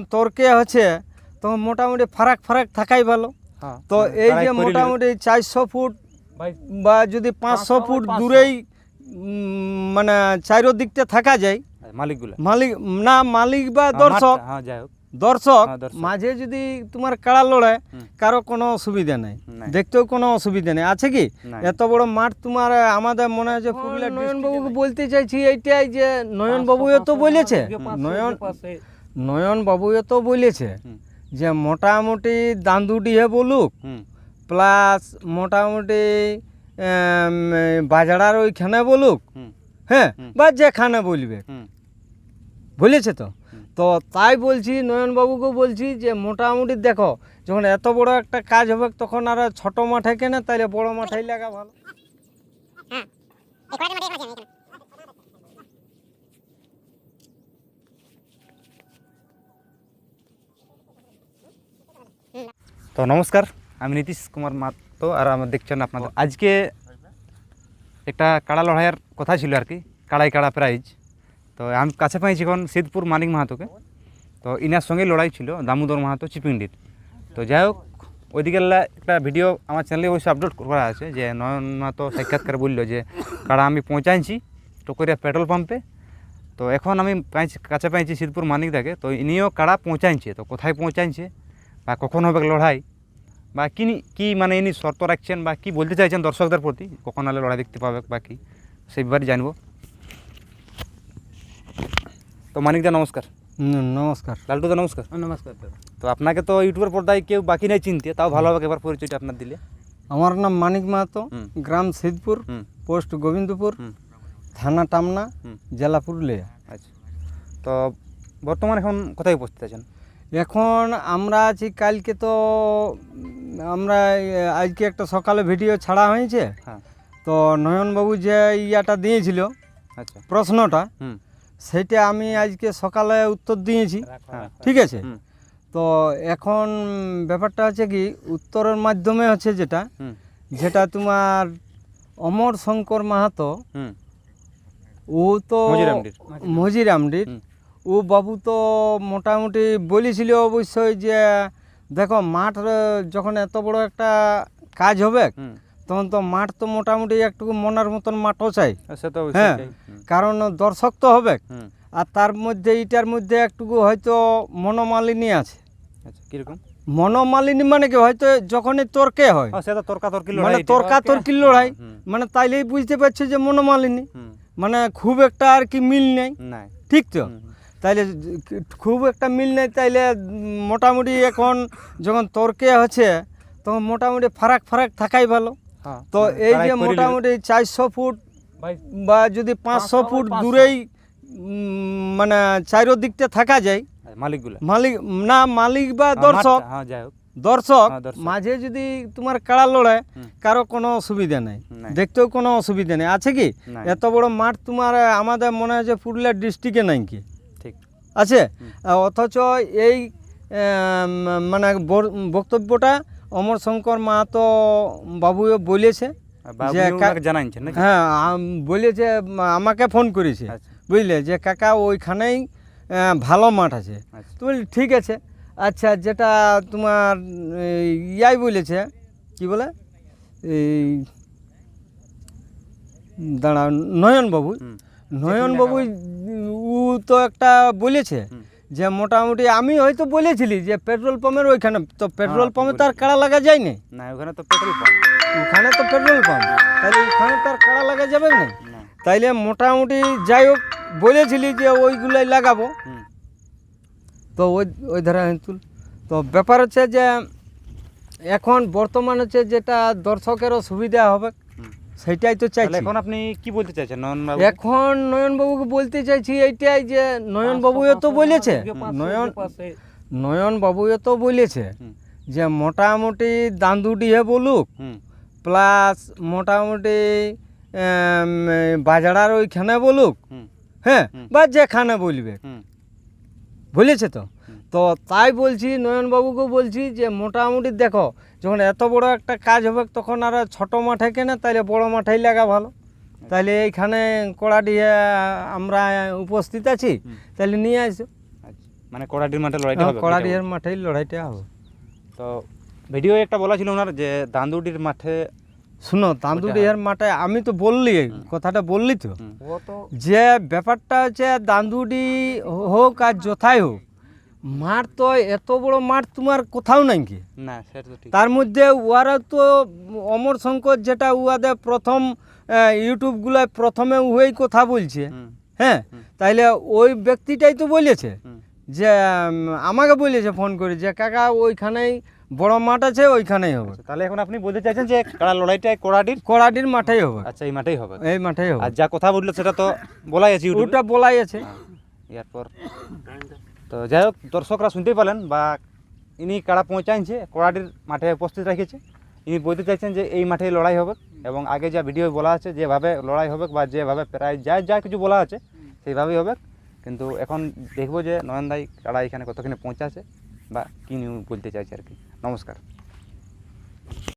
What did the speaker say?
যখন তর্কে হচ্ছে তখন মোটামুটি ফারাক ফারাক থাকাই ভালো। হ্যাঁ তো এই যে মোটামুটি চারশো ফুট বা যদি পাঁচশো ফুট দূরেই মানে চারো দিকটা থাকা যায়। মালিকগুলা। মালিক না মালিক বা হ্যাঁ, দর্শক। হ্যাঁ দর্শক মাঝে যদি তোমার কাড়া লড়ে কারও কোনো অসুবিধা নেই। দেখতেও কোনো অসুবিধা নেই। আছে কি? এত বড় মাঠ তোমার আমাদের মনে হয় যে পুরুলিয়া নয়নবাবুকে বলতে চাইছি এইটাই যে নয়নবাবুও তো বলেছে। নয়ন নয়ন বাবুও তো বলেছে যে মোটামুটি দান্দুডিহে বলুক প্লাস মোটামুটি বাজারার ওইখানে বলুক হ্যাঁ বা যেখানে বলবে। বলেছে তো? তো তাই বলছি নয়নবাবুকে বলছি যে মোটামুটি দেখো যখন এত বড় একটা কাজ হবে তখন আর ছোট মাঠে কেনে তাইলে বড় মাঠেই লাগা ভালো। তো নমস্কার আমি নীতিশ কুমার মাতো আর আমার দেখছেন আপনাদের। আজকে একটা কাড়া লড়াইয়ের কথা ছিল আর কি কাড়াই কাড়া প্রাইজ তো আমি কাছে পাইছি এখন সিদ্ধপুর মানিক মাহাতোকে। তো ইনার সঙ্গে লড়াই ছিল দামোদর মাহাতো চিপিংডির তো যাই হোক ওইদিকে একটা ভিডিও আমার চ্যানেলে অবশ্যই আপলোড করা আছে যে নয়ন মাহাতো সাক্ষাৎকার বলল যে কাড়া আমি পৌঁছাইছি টকরিয়া পেট্রোল পাম্পে তো এখন আমি পাইছি কাছে পাইছি সিদ্ধপুর মানিক দাকে। তো ইনিও কাড়া পৌঁছাইছে তো কোথায় পৌঁছাইছে? বা কখন হবে লড়াই? বা কি কি মানে ইনি শর্ত রাখছেন বা কি বলতে চাইছেন দর্শকদের প্রতি? কখন হলে লড়াই দেখতে পাবে বা কি? সেই ব্যাপারে জানব। তো মানিকদা নমস্কার। হুম, নমস্কার। লালটুদা নমস্কার। নমস্কার তো আপনাকে তো ইউটিউবের পর্দায় কেউ বাকি নেই চিনতে তাও ভালো হবে এবার পরিচয়টা আপনার দিলে। আমার নাম মানিক মাহাতো গ্রাম সিদ্ধপুর পোস্ট গোবিন্দপুর থানা টামনা জেলা পুরুলিয়া। আচ্ছা। তো বর্তমানে এখন কোথায় উপস্থিত আছেন? এখন আমরা আছি কালকে তো আমরা আজকে একটা সকালে ভিডিও ছাড়া হয়েছে। হ্যাঁ। তো নয়নবাবু যে ইয়াটা দিয়েছিল আচ্ছা। প্রশ্নটা সেইটা আমি আজকে সকালে উত্তর দিয়েছি। হ্যাঁ ঠিক আছে? তো এখন ব্যাপারটা হচ্ছে কি উত্তরের মাধ্যমে হচ্ছে যেটা যেটা তোমার অমর শঙ্কর মাহাতো ও তো মজিরামডির। ও বাবু তো মোটামুটি বলেছিল অবশ্যই যে দেখো মাঠ যখন এত বড় একটা কাজ হবে তখন তো মাঠ তো মোটামুটি একটু মনের মতন মাঠও চাই। হ্যাঁ। হুম, কারণ দর্শক তো হবে। আর তার মধ্যে এইটার মধ্যে একটুকু হয়তো মনোমালিনী আছে। আচ্ছা কীরকম? মনোমালিনী মানে কি? হয়তো যখনই তর্কে হয়। ও সে তো তর্কাতর্কি মানে লড়াই। তর্কা তর্কির লড়াই মানে তাইলেই বুঝতে পারছে যে মনোমালিনী মানে খুব একটা আর কি মিল নেই। ঠিক তো। তাইলে খুব একটা মিল নেই তাইলে মোটামুটি এখন যখন তর্কে হচ্ছে তখন মোটামুটি ফারাক ফারাক থাকাই ভালো। হ্যাঁ, তো মানে এই যে মোটামুটি চারশো ফুট বা যদি পাঁচশো ফুট দূরেই মানে চারো দিকটা থাকা যায়। মালিকগুলা। মালিক না মালিক বা হ্যাঁ, দর্শক। হ্যাঁ দর্শক মাঝে যদি তোমার কাড়া লড়ে কারও কোনো অসুবিধা নেই। দেখতেও কোনো অসুবিধা নেই। আছে কি? এত বড় মাঠ তোমার আমাদের মনে হয় যে পুরুলিয়া ডিস্ট্রিক্টে নাই কি? আছে? অথচ এই মানে বক্তব্যটা অমর শঙ্কর মাহাতো বাবুও বলেছে যে হ্যাঁ বলেছে আমাকে ফোন করেছে আচ্ছা। বুঝলে? যে কাকা ওইখানেই ভালো মাঠ আছে। আচ্ছা। তো বলি ঠিক আছে। আচ্ছা যেটা তোমার ইয়াই বলেছে কি বলে? এই দাঁড়া নয়নবাবু। নয়নবাবু ও তো একটা বলেছে যে মোটামুটি আমি হয়তো বলেছিলি যে পেট্রোল পাম্পের ওইখানে তো পেট্রোল পাম্পে তার। কাড়া লাগা যায়নি না? ওখানে তো পেট্রোল পাম্প। ওখানে তো পেট্রোল পাম্প। তাহলে ওখানে তার কাড়া লাগা যাবে না? না। তাইলে মোটামুটি যাই হোক বলেছিলি যে ওইগুলাই লাগাবো। তো ওই ওই ধারা তুল। তো ব্যাপার হচ্ছে যে এখন বর্তমান হচ্ছে যেটা দর্শকেরও সুবিধা হবে। সেটাই তো তাহলে চাইছি। এখন আপনি কি বলতে চাইছেন? নয়ন বাবু এখন নয়নবাবুকে বলতে চাইছি এইটাই যে নয়ন নয়নবাবুও তো বলেছে। নয়ন নয়ন নয়নবাবুও তো বলেছে যে মোটামুটি দান্দুডিহে বলুক প্লাস মোটামুটি বাজারার ওইখানে বলুক হ্যাঁ বা যেখানে বলবে। বলেছে তো। তো তাই বলছি নয়নবাবুকেও বলছি যে মোটামুটি দেখো যখন এত বড় একটা কাজ হবে তখন আর ছোট মাঠে কেনে তাহলে বড় মাঠেই লাগা ভালো। তাহলে এইখানে কড়াডিহে আমরা উপস্থিত আছি তাহলে নিয়ে আসো। আচ্ছা মানে কড়াটির মাঠে লড়াইটা হবে কড়াডিয়ার মাঠেই লড়াইটা হবে। তো ভিডিও একটা বলা ছিল ওনার যে দান্দুডির মাঠে শুনো দান্দুডিয়ার মাঠে আমি তো বললি কথাটা বললি তো। তো যে ব্যাপারটা হচ্ছে দান্দুডি হোক আর যথাই হোক মাঠ তো এত বড় মাঠ তোমার কোথাও নাই কি? না তার মধ্যে উহারা তো অমর শঙ্কর যেটা উহাদের প্রথম ইউটিউবগুলোয় প্রথমে উহাই কথা বলছে। হ্যাঁ? তাইলে ওই ব্যক্তিটাই তো বলেছে। যে আমাকে বলেছে ফোন করে যে কাকা ওইখানেই বড় মাঠ আছে ওইখানেই হবে। আচ্ছা, তাহলে এখন আপনি বলতে চাইছেন যে কাড়া লড়াইটা কড়াটির কড়াডির মাঠেই হবে। আচ্ছা এই মাঠেই হবে। এই মাঠেই হবে। আর যা কথা বলল সেটা তো বলাই আছে ওটা বলাই আছে। এরপর তো যাই হোক দর্শকরা শুনতেই পেলেন বা ইনি কাড়া পৌঁছাইছে কড়াটির মাঠে উপস্থিত রেখেছে। ইনি বলতে চাইছেন যে এই মাঠে লড়াই হবে এবং আগে যা ভিডিও বলা আছে, যেভাবে লড়াই হবে বা যেভাবে প্রায় যা যা কিছু বলা আছে, সেইভাবেই হবে। কিন্তু এখন দেখব যে নয়নদাই কাড়া এখানে কতখানি পৌঁছাছে বা কী নিউ বলতে চাইছে আর কি। নমস্কার।